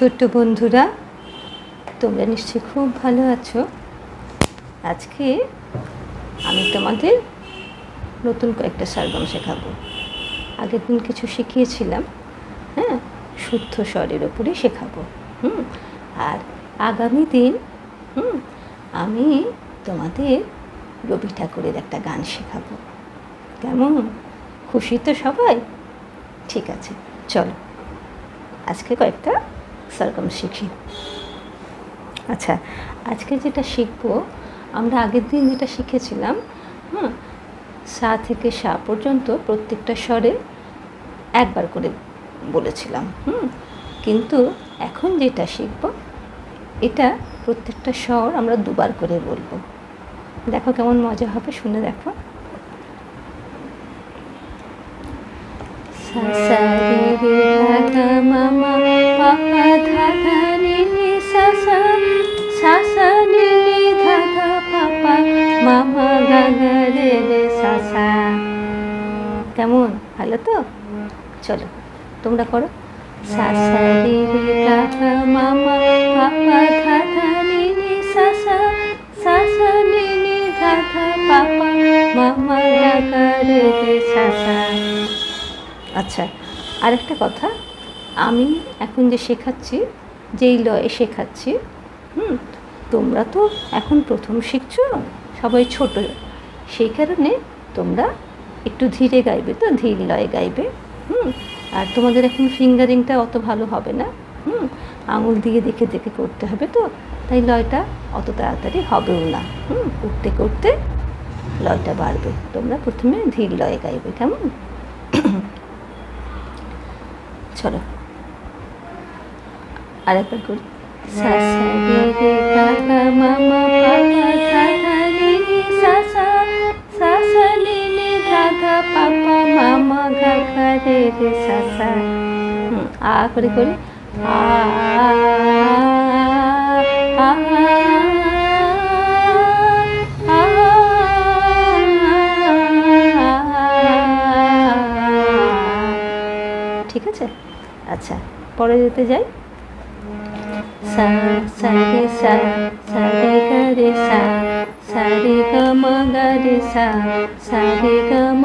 ছোট্ট বন্ধুরা, তোমরা নিশ্চয়ই খুব ভালো আছো। আজকে আমি তোমাদের নতুন কয়েকটা সারগম শেখাবো। আগের দিন কিছু শিখিয়েছিলাম হ্যাঁ? শুদ্ধ স্বরের ওপরে শেখাবো, হুম? আর আগামী দিন, হুম? আমি তোমাদের রবি ঠাকুরের একটা গান শেখাবো। কেমন? খুশি তো সবাই? ঠিক আছে, চলো। আজকে কয়েকটা সরগম শিখি আচ্ছা আজকে যেটা শিখব, আমরা আগের দিন যেটা শিখেছিলাম হ্যাঁ সা থেকে সা পর্যন্ত প্রত্যেকটা স্বরে একবার করে বলেছিলাম, হুম, কিন্তু এখন যেটা শিখব, এটা প্রত্যেকটা স্বর আমরা দুবার করে বলব। দেখো কেমন মজা হবে, শুনে দেখো। সা সা, রে মা কেমন? ভালো তো? চলো, তোমরা করো। সা সা রে রে গা গা মা মা পা পা ধা ধা রে রে সা সা সা সা রে রে ধা ধা পা পা মা মা গা গা রে রে সা সা আচ্ছা আরেকটা কথা। আমি এখন যে শেখাচ্ছি, যেই লয়ে শেখাচ্ছি, হুম, তোমরা তো এখন প্রথম শিখছো, সবাই ছোট। সেই কারণে তোমরা একটু ধীরে গাইবে তো ধীর লয়ে গাইবে। হুম আর তোমাদের এখন ফিঙ্গারিংটা অত ভালো হবে না। হুম আঙুল দিয়ে দেখে দেখে করতে হবে তো তাই লয়টা অত তাড়াতাড়ি হবেও না। হুম করতে করতে লয়টা বাড়বে। তোমরা প্রথমে ধীর লয়ে গাইবে কেমন? চলো। আরেকবার করি। সা সা রে রে গা গা মা মা পা পা রে সা সা আ করে করি আ ঠিক আছে আচ্ছা পরে যেতে যাই সা সা সা সা সা সা ম গ ম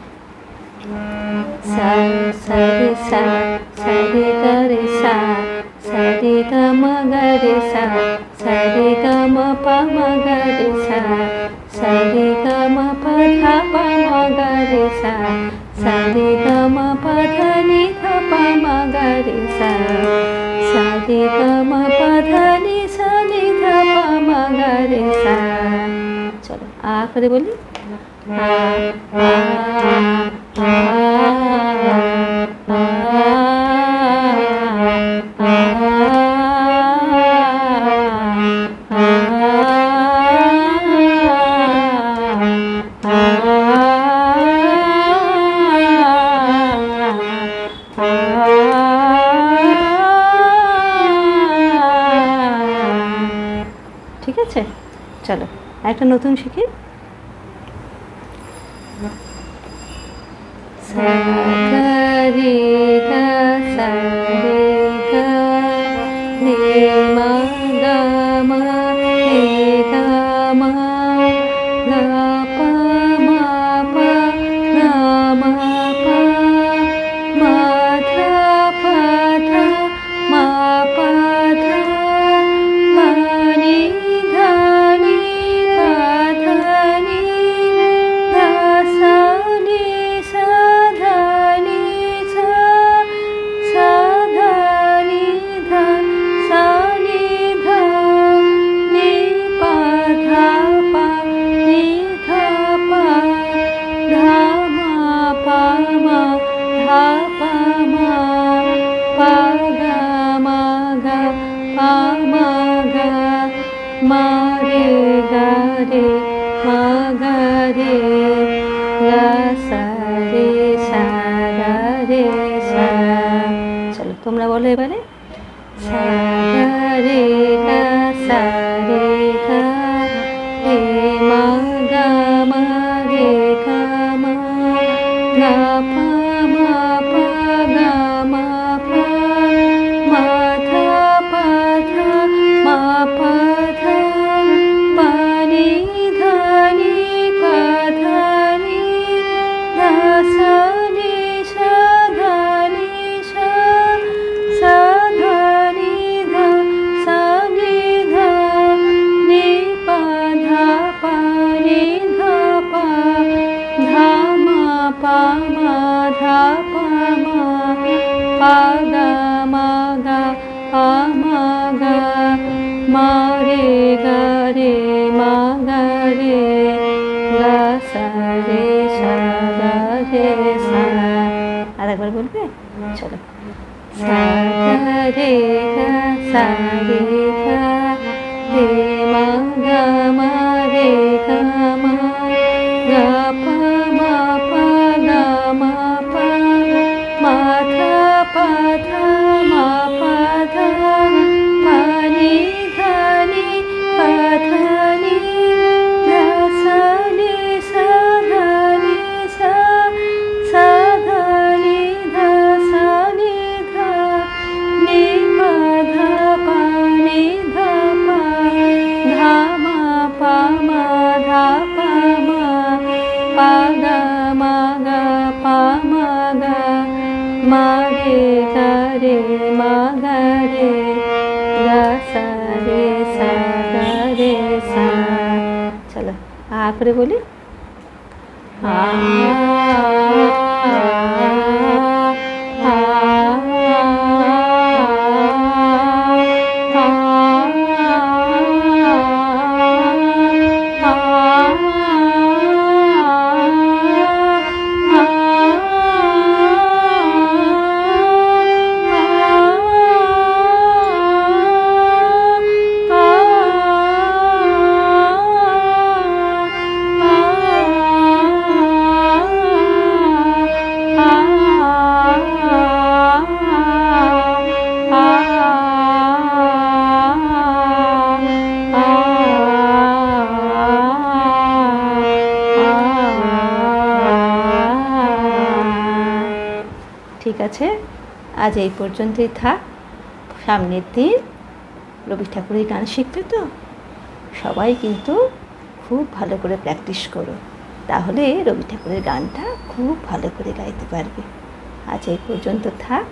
sa sa re sa sa re ga re sa sa re ga ma ga re sa sa re ga ma pa ma ga re sa sa re ga ma pa tha pa ma ga re sa sa re ga ma pa tha ni tha pa ma ga re sa sa re ga ma pa tha ni sa ni tha pa ma ga re sa চলো আ করে বলি আ আ ঠিক আছে চলো একটা নতুন শিখি। सा mare gare magare la sa re sa ra re sa চলো তোমরা বলো এবারে সা রে সা গা রে সা আর একবার বলবে? চলো। সা রে সা রে গা করে বলি? হ্যাঁ আছে। আজ এই পর্যন্তই থাক। সামনের দিন রবি ঠাকুরের গান শিখবে তো? সবাই কিন্তু খুব ভালো করে প্র্যাকটিস করো। তাহলে রবি ঠাকুরের গানটা খুব ভালো করে গাইতে পারবে। আজ এই পর্যন্ত থাক।